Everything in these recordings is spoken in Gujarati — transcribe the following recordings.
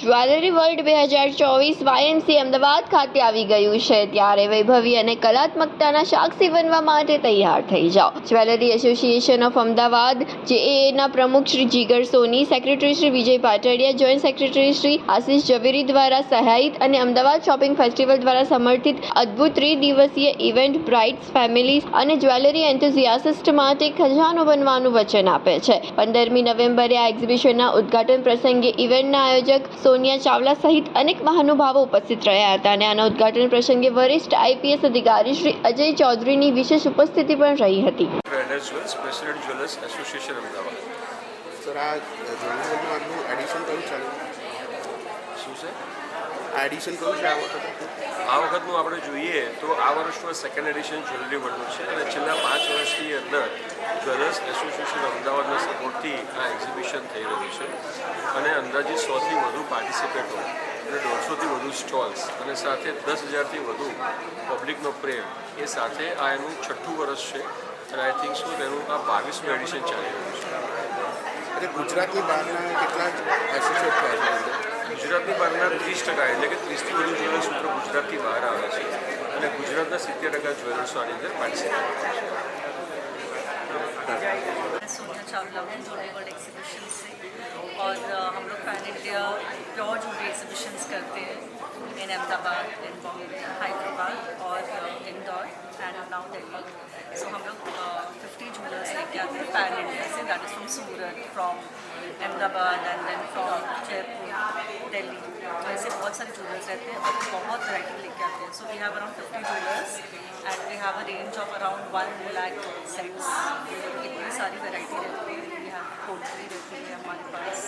જ્વેલરી વર્લ્ડ બે હજાર ચોવીસ વાયએમસી અમદાવાદ ખાતે આવી ગયું છે ત્યારે વૈભવી અને કલાત્મકતાના સાક્ષી બનવા માટે તૈયાર થઈ જાઓ જ્વેલરી એસોસિએશન ઓફ અમદાવાદ જેએના પ્રમુખ Shri Jigar Soni secretary Shri Vijay Patadiya joint secretary Shri Ashish Zaveri દ્વારા સહાયિત અને અમદાવાદ શોપિંગ ફેસ્ટિવલ દ્વારા સમર્થિત અદ્ભુત ત્રિદિવસીય ઇવેન્ટ બ્રાઇટ્સ ફેમિલીઝ અને જ્વેલરી એન્થુઝિયાસિસ્ટ માટે ખજાનો બનવાનું વચન આપે છે પંદરમી નવેમ્બરે આ એક્ઝિબિશનના ઉદઘાટન પ્રસંગે ઇવેન્ટના આયોજક સોનિયા ચાવલા સહિત અનેક મહાનુભાવો ઉપસ્થિત રહ્યા હતા અને આના ઉદઘાટન પ્રસંગે વરિષ્ઠ આઈપીએસ અધિકારી શ્રી અજય ચૌધરીની વિશેષ ઉપસ્થિતિ પણ રહી હતી president jewellers association Ahmedabad edition કયું ચાલુ શું છે આ એડિશન કયું છે આ વખતે આ વખતનું આપણે જોઈએ તો આ વર્ષનું સેકન્ડ એડિશન જ્વેલરી વર્લ્ડનું છે અને છેલ્લા પાંચ વર્ષની અંદર જ્વેલર્સ એસોસિએશન અમદાવાદના સપોર્ટથી આ એક્ઝિબિશન થઈ રહ્યું છે અને અંદાજે સોથી વધુ પાર્ટિસિપેટો અને દોઢસોથી વધુ સ્ટોલ્સ અને સાથે દસ હજારથી વધુ પબ્લિકનો પ્રેમ એ સાથે આ એનું છઠ્ઠું વર્ષ છે અને આઈ થિંક સો તેનું આ બાવીસમું એડિશન ચાલી રહ્યું છે અને ગુજરાતની બહારના કેટલાક એસોસિએટ થાય છે ટકા એટલે કે ત્રીસથી વધુ જ્વેલર્સ મિત્રો ગુજરાતથી બહાર આવે છે અને ગુજરાતના સિત્તેર ટકા જ્વેલર્સો આની અંદર પાર્ટિસિપેટ और हम लोग पैन इंडिया प्योर जूडे एग्जीबिशंस करते हैं इन अहमदाबाद इन बॉम्बे हैदराबाद और Indore and now Delhi so हम लोग fifty Japan in that is from Surat, from Ahmedabad, and then from Jaipur, Delhi. So I say, what we have a lot of variety. we have around 50 jewelers, and we have a range of around 1 lakh sets. So we have a lot of variety. Poultry रहती है हमारे पास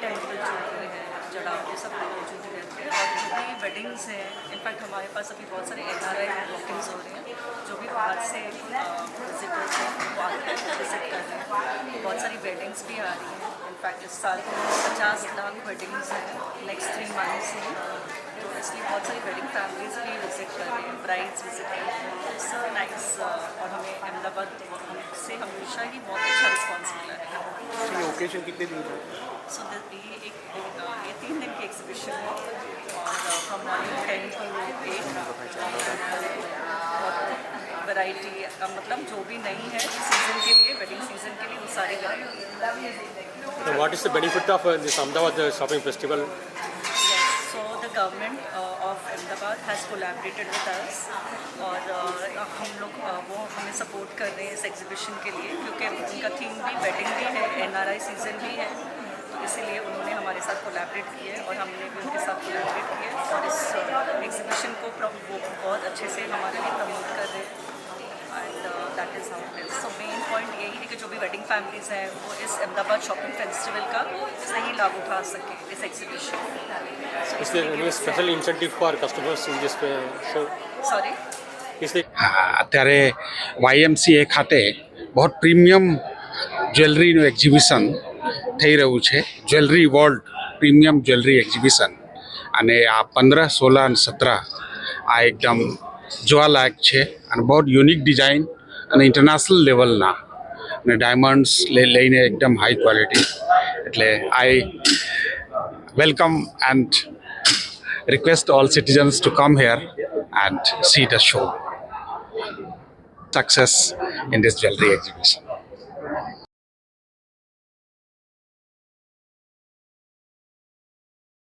टेंपल जो है जड़ाव सब मौजूद रहते हैं और जो भी वेडिंग्स हैं इनफैक्ट हमारे पास अभी बहुत सारे एन आर आई वॉकिंग्स हो रहे हैं जो भी बाहर से विजिटर्स हैं वो विजिट कर रहे हैं बहुत सारी वेडिंग्स भी आ रही हैं इनफैक्ट इस साल पचास लाख वेडिंग्स हैं नेक्स्ट थ्री मंथ्स में इसलिए बहुत सारी वेडिंग फैमिलीज भी विजिट कर रही हैं ब्राइड्स विजिट कर रही हैं नाइस और हमें अहमदाबाद से हमेशा ही बहुत अच्छा रिस्पॉन्स मिला है ओकेजन कितने दिन का सो ये एक uh, ये तीन दिन की एग्जीबिशन है और from morning ten to eight variety मतलब जो भी नहीं है सीजन के लिए वेडिंग सीजन के लिए वो सारी variety is the benefit of this Ahmedabad shopping festival government of Ahmedabad has collaborated with us और uh, हम लोग uh, वो हमें सपोर्ट कर रहे हैं इस एग्जीबिशन के लिए क्योंकि उनका थीम भी वेडिंग भी है एनआरआई सीज़न भी है तो इसीलिए उन्होंने हमारे साथ कोलैबोरेट किया और हमने भी उनके साथ कोलैबोरेट किया और इस एग्जीबिशन uh, को बहुत अच्छे से हमारे लिए फैमिली से और इस अहमदाबाद शॉपिंग फेस्टिवल का वो सही लोगो उठा सके this execution so this is special incentive for customers in this show sorry इसले अद्वारे YMCA ખાતે બહોત પ્રીમિયમ જ્વેલરી નો એક્ઝિબિશન થઈ રહ્યું છે jewellery world premium jewellery exhibition અને આ 15 16 17 આ એકમ જોવા લાગ છે અને બહોત યુનિક ડિઝાઇન અને ઇન્ટરનેશનલ લેવલ ના અને ડાયમંડ્સ લઈને એકદમ હાઈ ક્વોલિટી એટલે I welcome and request all citizens to come here and see the show success in this jewellery exhibition